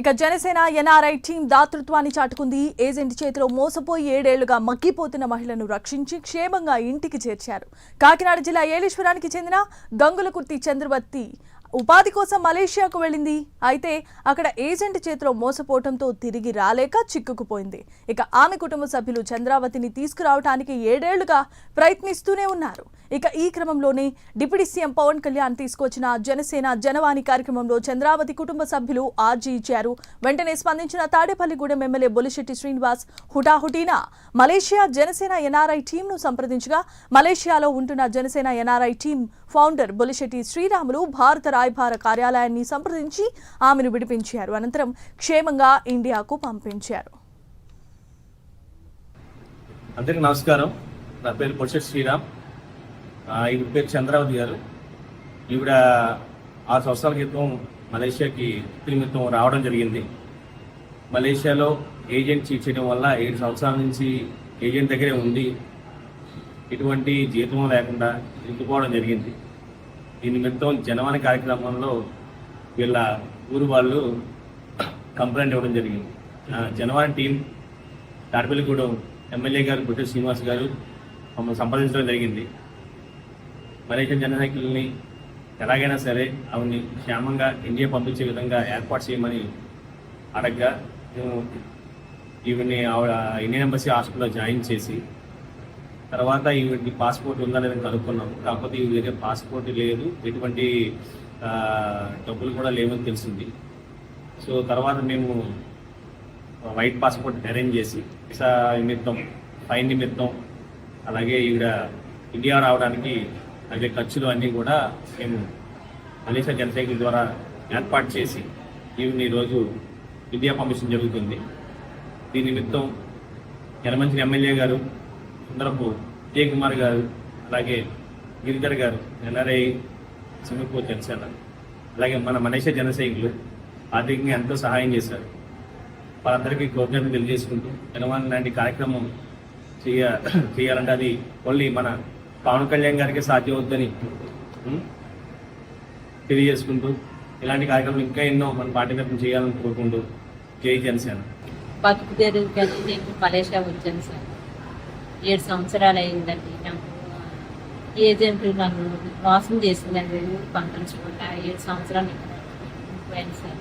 ఇక Janasena NRI team దాతృత్వాన్ని చాటుకుంది. ఏజెంట్ చేతిలో మోసపోయి ఏడేళ్ళుగా మగ్గిపోతున్న మహిళను రక్షించి క్షేమంగా ఇంటికి చేర్చారు. కాకినాడ జిల్లా ఏలేశ్వరానికి చెందిన గంగులకుర్తి చంద్రవర్తి ఉపాధి కోసం మలేషియాకు వెళ్ళింది. అయితే అక్కడ ఏజెంట్ చేతిలో మోసపోవడంతో తిరిగి రాలేక చిక్కుకుపోయింది. ఇక ఆమె కుటుంబ సభ్యులు చంద్రావతిని తీసుకురావడానికి ఏడేళ్ళుగా ప్రయత్నిస్తూనే ఉన్నారు. ఇక ఈ క్రమంలోనే డిప్యూటీ సీఎం పవన్ కళ్యాణ్ తీసుకొచ్చిన జనసేన జనవాణి కార్యక్రమంలో చంద్రావతి కుటుంబ సభ్యులు ఆర్జీ ఇచ్చారు. వెంటనే స్పందించిన తాడేపల్లిగూడెం ఎమ్మెల్యే బొలిశెట్టి శ్రీనివాస్ హుటాహుటీన? మలేషియా జనసేన ఎన్ఆర్ఐ టీంను సంప్రదించగా మలేషియాలో ఉంటున్న Janasena NRI team founder Bolisetti Sriramulu భారత రాయభార కార్యాలయాన్ని సంప్రదించి ఆమెను విడిపించారు. అనంతరం క్షేమంగా ఇండియాకు పంపించారు. అందరికీ నమస్కారం. నా పేరు పొషెట్ శ్రీరామ్. ఈవిడ పేరు చంద్రావతి గారు. ఈవిడ ఆరు సంవత్సరాల క్రితం మలేషియాకి వృత్తి నిమిత్తం రావడం జరిగింది. మలేషియాలో ఏజెంట్ చీట్ చేయడం వల్ల ఏడు సంవత్సరాల నుంచి ఏజెంట్ దగ్గరే ఉండి ఎటువంటి జీతం లేకుండా ఇంటిపోవడం జరిగింది. దీని నిమిత్తం జనవాణి కార్యక్రమంలో వీళ్ళ ఊరు వాళ్ళు కంప్లైంట్ ఇవ్వడం జరిగింది. జనవాణి టీం తాడపల్లిగూడెం ఎమ్మెల్యే గారు బుట్టి శ్రీనివాస్ గారు మమ్మల్ని సంప్రదించడం జరిగింది. మలేషియన్ జనసైకిల్ని ఎలాగైనా సరే ఆవిడ్ని క్షేమంగా ఇండియా పంపించే విధంగా ఏర్పాటు చేయమని అడగ్గా మేము ఈవిడ్ని ఆవిడ ఇండియన్ ఎంబసీ హాస్పిటల్లో జాయిన్ చేసి తర్వాత ఈవిడికి పాస్పోర్ట్ ఉందా లేదని కనుక్కున్నాం. కాకపోతే ఈవిడ దగ్గర పాస్పోర్ట్ లేదు. ఎటువంటి డబ్బులు కూడా లేవని తెలిసింది. సో తర్వాత మేము వైట్ పాస్పోర్ట్ అరేంజ్ చేసి వీసా నిమిత్తం ఫైన్ నిమిత్తం అలాగే ఈవిడ ఇండియా రావడానికి అదే ఖర్చులు అన్నీ కూడా మేము మలేషియా జనసైకిల్ ద్వారా ఏర్పాటు చేసి ఈవిని ఈరోజు ఇండియా పంపించడం జరుగుతుంది. దీని నిమిత్తం యనమంచి ఎమ్మెల్యే గారు సుందరపు విజయ్ కుమార్ గారు అలాగే గిరిధర్ గారు ఎన్ఆర్ఐ సింగపూర్ జనసేన అలాగే మన మనీష జనసైనికులు ఆర్థికంగా ఎంతో సహాయం చేశారు. వాళ్ళందరికీ కృతజ్ఞతలు తెలియజేసుకుంటూ జనవాణి లాంటి కార్యక్రమం చేయ చేయాలంటే అది ఓన్లీ మన పవన్ కళ్యాణ్ గారికి సాధ్యమవుద్దని తెలియజేసుకుంటూ ఇలాంటి కార్యక్రమాలు ఇంకా ఎన్నో మన పార్టీ తరఫున చేయాలని కోరుకుంటూ జై జనసేన. బతుకు తెరువు కలిసి మలేషియా వచ్చాను సార్ ఏడు సంవత్సరాలు అయిందండి నాకు ఏజెంట్ నన్ను మోసం చేసిందండి పంపించకుండా ఏడు సంవత్సరాలు పోయింది సార్.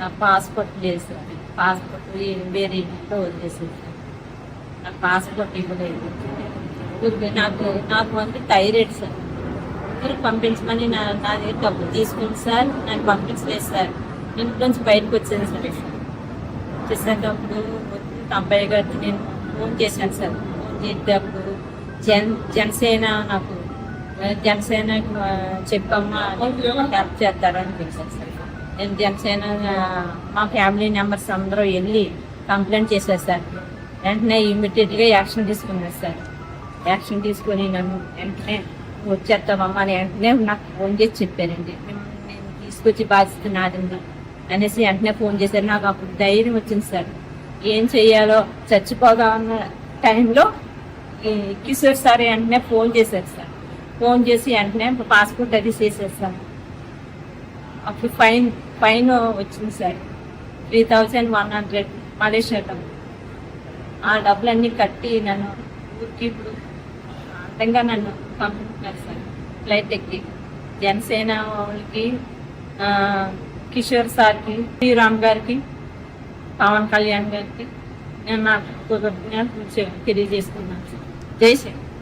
నా పాస్పోర్ట్ లేదు సార్ పాస్పోర్ట్ వేరే ఇంట్లో వదిలేసింది సార్. నాకు పాస్పోర్ట్ ఇవ్వలేదు. నాకు నాకు వంద థైరాయిడ్ సార్. మీరు పంపించమని నా నా దగ్గర డబ్బులు తీసుకుంది సార్. నన్ను పంపించలేదు సార్. ఇంటి నుంచి బయటకు వచ్చాను సార్. చేసేటప్పుడు అబ్బాయి గారికి నేను ఫోన్ చేశాను సార్. చేసేటప్పుడు జన్ జనసేన నాకు జనసేన చెప్పమ్మా హెల్ప్ చేస్తారని పిలిచాను సార్. నేను జనసేన మా ఫ్యామిలీ మెంబర్స్ అందరూ వెళ్ళి కంప్లైంట్ చేశారు సార్. వెంటనే ఇమ్మీడియట్గా యాక్షన్ తీసుకున్నారు సార్. యాక్షన్ తీసుకొని నన్ను వెంటనే వచ్చేస్తామమ్మా అని వెంటనే నాకు ఫోన్ చేసి చెప్పారండి. నేను తీసుకొచ్చి బాధ్యత నాదండి అనేసి వెంటనే ఫోన్ చేశారు. నాకు అప్పుడు ధైర్యం వచ్చింది సార్. ఏం చెయ్యాలో చచ్చిపోగా ఉన్న టైంలో కిషోర్ సార్ వెంటనే ఫోన్ చేశారు సార్. ఫోన్ చేసి వెంటనే పాస్పోర్ట్ అది చేశారు సార్. అప్పుడు ఫైన్ ఫైన్ వచ్చింది sir. Three thousand one hundred Malaysia డబ్బు. ఆ డబ్బులన్నీ కట్టి నన్ను ఊరికి ఇప్పుడు అంతంగా నన్ను పంపుతున్నారు సార్. ఫ్లైట్ ఎక్కి. జనసేన వాళ్ళకి కిషోర్ సార్కి శ్రీరామ్ గారికి పవన్ కళ్యాణ్ గారికి నేను నాకు తెలియజేసుకున్నాను సార్. తెలియజేస్తున్నాను సార్ జై శ్రీ